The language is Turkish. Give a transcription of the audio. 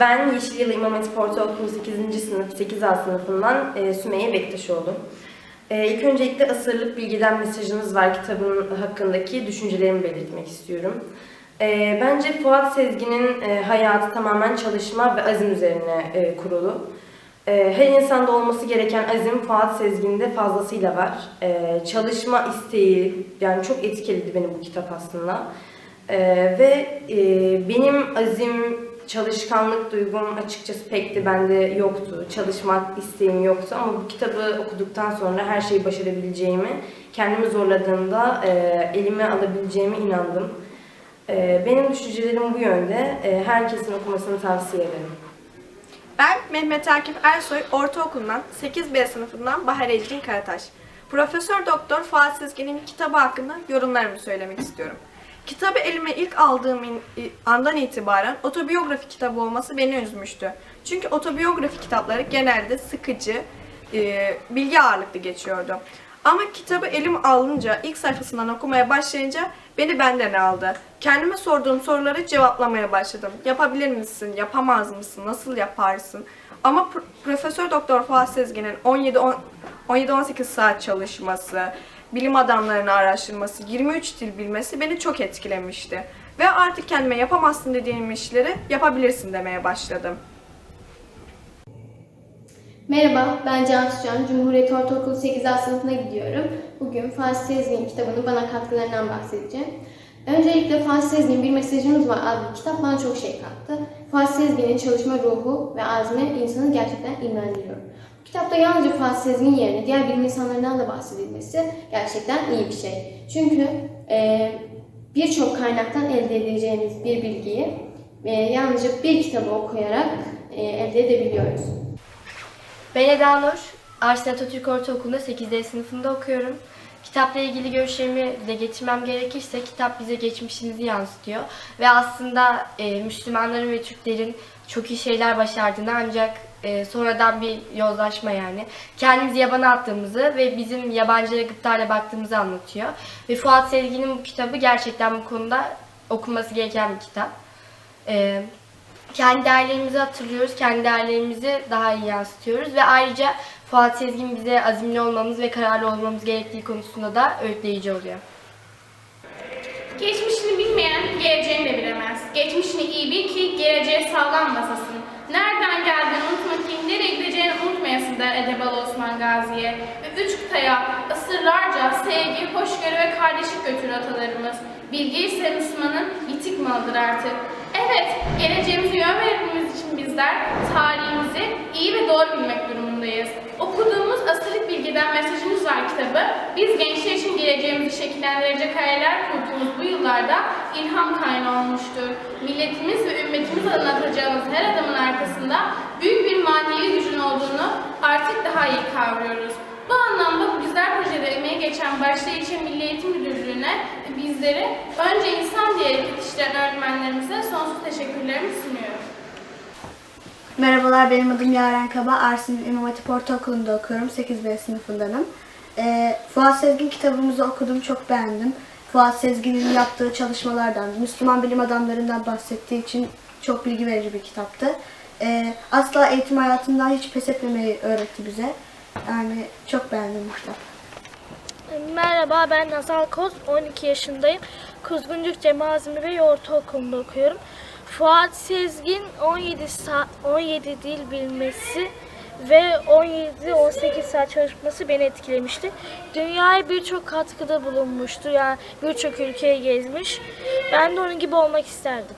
Ben Yeşil Yılı İmam Hatip Ortaokulu 8. sınıf 8A sınıfından e, Sümeyye Bektaşoğlu. E, ilk öncelikle Asırlık Bilgiden Mesajınız Var kitabının hakkındaki düşüncelerimi belirtmek istiyorum. E, bence Fuat Sezgin'in e, hayatı tamamen çalışma ve azim üzerine e, kurulu. E, her insanda olması gereken azim Fuat Sezgin'de fazlasıyla var. E, çalışma isteği, yani çok etkiledi beni bu kitap aslında. E, ve e, benim azim, çalışkanlık duygum açıkçası pek de bende yoktu. Çalışmak isteğim yoktu ama bu kitabı okuduktan sonra her şeyi başarabileceğimi, kendimi zorladığımda e, elime alabileceğime inandım. E, benim düşüncelerim bu yönde. E, herkesin okumasını tavsiye ederim. Ben Mehmet Akif Ersoy Ortaokulu'ndan 8B sınıfından Bahar Ecrin Karataş. Profesör Doktor Fuat Sezgin'in kitabı hakkında yorumlarımı söylemek istiyorum. Kitabı elime ilk aldığım andan itibaren otobiyografi kitabı olması beni üzmüştü. Çünkü otobiyografi kitapları genelde sıkıcı, e, bilgi ağırlıklı geçiyordu. Ama kitabı elim alınca, ilk sayfasından okumaya başlayınca beni benden aldı. Kendime sorduğum soruları cevaplamaya başladım. Yapabilir misin, yapamaz mısın, nasıl yaparsın? Ama Pro- Profesör Doktor Fuat Sezgin'in 17 on- 17-18 saat çalışması, bilim adamlarını araştırması, 23 dil bilmesi beni çok etkilemişti. Ve artık kendime yapamazsın dediğim işleri yapabilirsin demeye başladım. Merhaba, ben Cansu Can. Cumhuriyet Ortaokulu 8A sınıfına gidiyorum. Bugün Fatih Sezgin kitabının bana katkılarından bahsedeceğim. Öncelikle Fatih Sezgin Bir Mesajımız Var adlı kitap bana çok şey kattı. Fatih Sezgin'in çalışma ruhu ve azmi insanı gerçekten imrendiriyor. Kitapta yalnızca Fatih Sezgin yerine diğer bilim insanlarından da bahsedilmesi gerçekten iyi bir şey. Çünkü e, birçok kaynaktan elde edeceğimiz bir bilgiyi e, yalnızca bir kitabı okuyarak e, elde edebiliyoruz. Ben Eda Nur. Arsen Atatürk Ortaokulu'nda 8D sınıfında okuyorum. Kitapla ilgili görüşlerimi dile getirmem gerekirse kitap bize geçmişimizi yansıtıyor. Ve aslında e, Müslümanların ve Türklerin çok iyi şeyler başardığını ancak e, sonradan bir yozlaşma yani. Kendimizi yabana attığımızı ve bizim yabancılara gıptayla baktığımızı anlatıyor. Ve Fuat Sezgin'in bu kitabı gerçekten bu konuda okunması gereken bir kitap. E, kendi değerlerimizi hatırlıyoruz, kendi değerlerimizi daha iyi yansıtıyoruz ve ayrıca Fuat Sezgin bize azimli olmamız ve kararlı olmamız gerektiği konusunda da öğütleyici oluyor. Geçmişini bilmeyen geleceğini de bilemez. Geçmişini iyi bil ki geleceğe sağlam basasın. Edebalı Osman Gazi'ye. Ve üç kıtaya ısırlarca sevgi, hoşgörü ve kardeşlik götürür atalarımız. Bilgi ise Müslümanın bitik malıdır artık. Evet, geleceğimize yön vermemiz için bizler tarihimizi iyi ve doğru bilmek durumundayız. Okuduğumuz asırlık bilgiden mesajımız var kitabı. Biz gençler için geleceğimizi şekillendirecek hayaller kurduğumuz bu yıllarda ilham kaynağı olmuştur. Milletimiz ve ümmetimiz adına atacağımız her adımın arkasında büyük artık daha iyi kavruyoruz. Bu anlamda bu güzel projede emeği geçen başta ilçe Milli Eğitim Müdürlüğü'ne bizleri önce insan diye yetiştiren öğretmenlerimize sonsuz teşekkürlerimi sunuyorum. Merhabalar benim adım Yaren Kaba. Arsin İmam Hatip Ortaokulu'nda okuyorum. 8B sınıfındanım. Ee, Fuat Sezgin kitabımızı okudum. Çok beğendim. Fuat Sezgin'in yaptığı çalışmalardan, Müslüman bilim adamlarından bahsettiği için çok bilgi verici bir kitaptı. Ee, asla eğitim hayatından hiç pes etmemeyi öğretti bize. Yani çok beğendim bu. Merhaba ben Nazal Koz, 12 yaşındayım. Kuzguncuk Cema Azmi Bey Ortaokulu'nda okuyorum. Fuat Sezgin 17 saat 17 dil bilmesi ve 17-18 saat çalışması beni etkilemişti. Dünyaya birçok katkıda bulunmuştu. Yani birçok ülkeye gezmiş. Ben de onun gibi olmak isterdim.